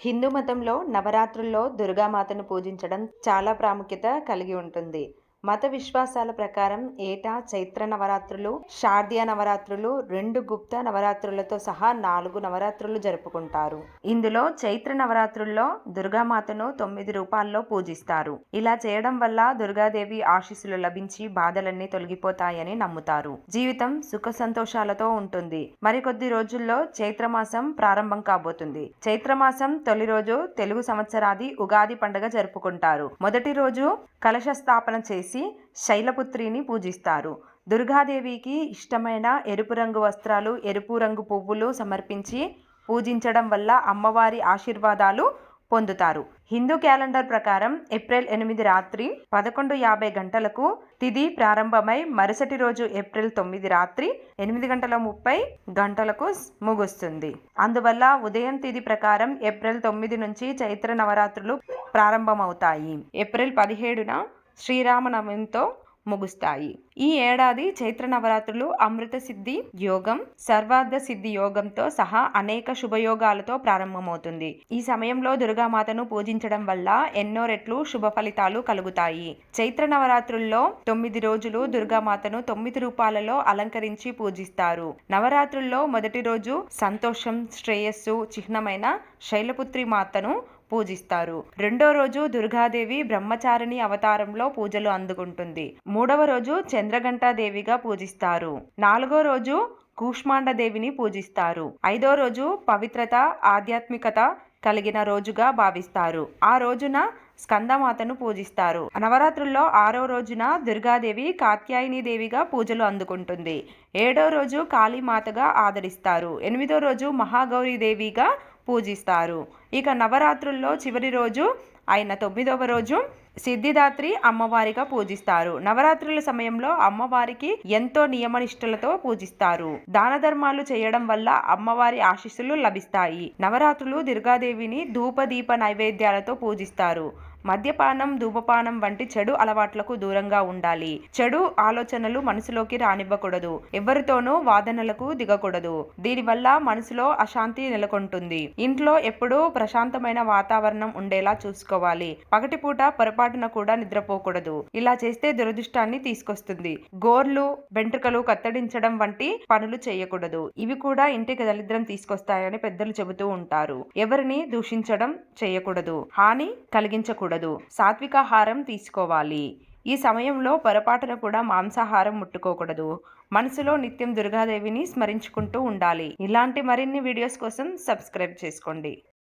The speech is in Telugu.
హిందూ మతంలో నవరాత్రుల్లో దుర్గామాతను పూజించడం చాలా ప్రాముఖ్యత కలిగి ఉంటుంది. మత విశ్వాసాల ప్రకారం ఏటా చైత్ర నవరాత్రులు శారదీయ నవరాత్రులు రెండు గుప్త నవరాత్రులతో సహా నాలుగు నవరాత్రులు జరుపుకుంటారు. ఇందులో చైత్ర నవరాత్రుల్లో దుర్గామాతను తొమ్మిది రూపాల్లో పూజిస్తారు. ఇలా చేయడం వల్ల దుర్గాదేవి ఆశీస్సులు లభించి బాధలన్నీ తొలగిపోతాయని నమ్ముతారు. జీవితం సుఖ సంతోషాలతో ఉంటుంది. మరికొద్ది రోజుల్లో చైత్రమాసం ప్రారంభం కాబోతుంది. చైత్రమాసం తొలి రోజు తెలుగు సంవత్సరాది ఉగాది పండుగ జరుపుకుంటారు. మొదటి రోజు కలశ స్థాపన చేసి చేసి శైలపుత్రిని పూజిస్తారు. దుర్గాదేవికి ఇష్టమైన ఎరుపు రంగు వస్త్రాలు ఎరుపు రంగు పువ్వులు సమర్పించి పూజించడం వల్ల అమ్మవారి ఆశీర్వాదాలు పొందుతారు. హిందూ క్యాలెండర్ ప్రకారం ఏప్రిల్ ఎనిమిది రాత్రి పదకొండు యాభై గంటలకు తిది ప్రారంభమై మరుసటి రోజు ఏప్రిల్ తొమ్మిది రాత్రి ఎనిమిది గంటల ముప్పై గంటలకు ముగుస్తుంది. అందువల్ల ఉదయం తిది ప్రకారం ఏప్రిల్ తొమ్మిది నుంచి చైత్ర నవరాత్రులు ప్రారంభమవుతాయి. ఏప్రిల్ పదిహేడున శ్రీరామనవమితో ముగుస్తాయి. ఈ ఏడాది చైత్ర నవరాత్రులు అమృత సిద్ధి యోగం సర్వార్థ సిద్ధి యోగంతో సహా అనేక శుభయోగాలతో ప్రారంభమవుతుంది. ఈ సమయంలో దుర్గామాతను పూజించడం వల్ల ఎన్నో రెట్లు శుభ ఫలితాలు కలుగుతాయి. చైత్ర నవరాత్రుల్లో తొమ్మిది రోజులు దుర్గామాతను తొమ్మిది రూపాలలో అలంకరించి పూజిస్తారు. నవరాత్రుల్లో మొదటి రోజు సంతోషం శ్రేయస్సు చిహ్నమైన శైలపుత్రి మాతను పూజిస్తారు. రెండో రోజు దుర్గాదేవి బ్రహ్మచారిణి అవతారంలో పూజలు అందుకుంటుంది. మూడవ రోజు చంద్రఘంటాదేవిగా పూజిస్తారు. నాలుగో రోజు కూష్మాండదేవిని పూజిస్తారు. ఐదో రోజు పవిత్రత ఆధ్యాత్మికత కలిగిన రోజుగా భావిస్తారు. ఆ రోజున స్కందమాతను పూజిస్తారు. నవరాత్రుల్లో ఆరో రోజున దుర్గాదేవి కాత్యాయని దేవిగా పూజలు అందుకుంటుంది. ఏడో రోజు కాళీమాతగా ఆదరిస్తారు. ఎనిమిదో రోజు మహాగౌరీ దేవిగా పూజిస్తారు. ఇక నవరాత్రుల్లో చివరి రోజు అయిన తొమ్మిదవ రోజు సిద్ధిదాత్రి అమ్మవారిగా పూజిస్తారు. నవరాత్రుల సమయంలో అమ్మవారికి ఎంతో నియమనిష్టలతో పూజిస్తారు. దాన ధర్మాలు చేయడం వల్ల అమ్మవారి ఆశీస్సులు లభిస్తాయి. నవరాత్రులు దుర్గాదేవిని ధూపదీప నైవేద్యాలతో పూజిస్తారు. మద్యపానం ధూమపానం వంటి చెడు అలవాట్లకు దూరంగా ఉండాలి. చెడు ఆలోచనలు మనసులోకి రానివ్వకూడదు. ఎవరితోనూ వాదనలకు దిగకూడదు. దీనివల్ల మనసులో అశాంతి నెలకొంటుంది. ఇంట్లో ఎప్పుడూ ప్రశాంతమైన వాతావరణం ఉండేలా చూసుకోవాలి. పగటిపూట పొరపాటున కూడా నిద్రపోకూడదు. ఇలా చేస్తే దురదృష్టాన్ని తీసుకొస్తుంది. గోర్లు వెంట్రుకలు కత్తడించడం వంటి పనులు చేయకూడదు. ఇవి కూడా ఇంటికి దరిద్రం తీసుకొస్తాయని పెద్దలు చెబుతూ ఉంటారు. ఎవరిని దూషించడం చేయకూడదు. హాని కలిగించకూడదు. ఉండకూడదు సాత్వికాహారం తీసుకోవాలి. ఈ సమయంలో పొరపాటున కూడా మాంసాహారం ముట్టుకోకూడదు. మనసులో నిత్యం దుర్గాదేవిని స్మరించుకుంటూ ఉండాలి. ఇలాంటి మరిన్ని వీడియోస్ కోసం సబ్స్క్రైబ్ చేసుకోండి.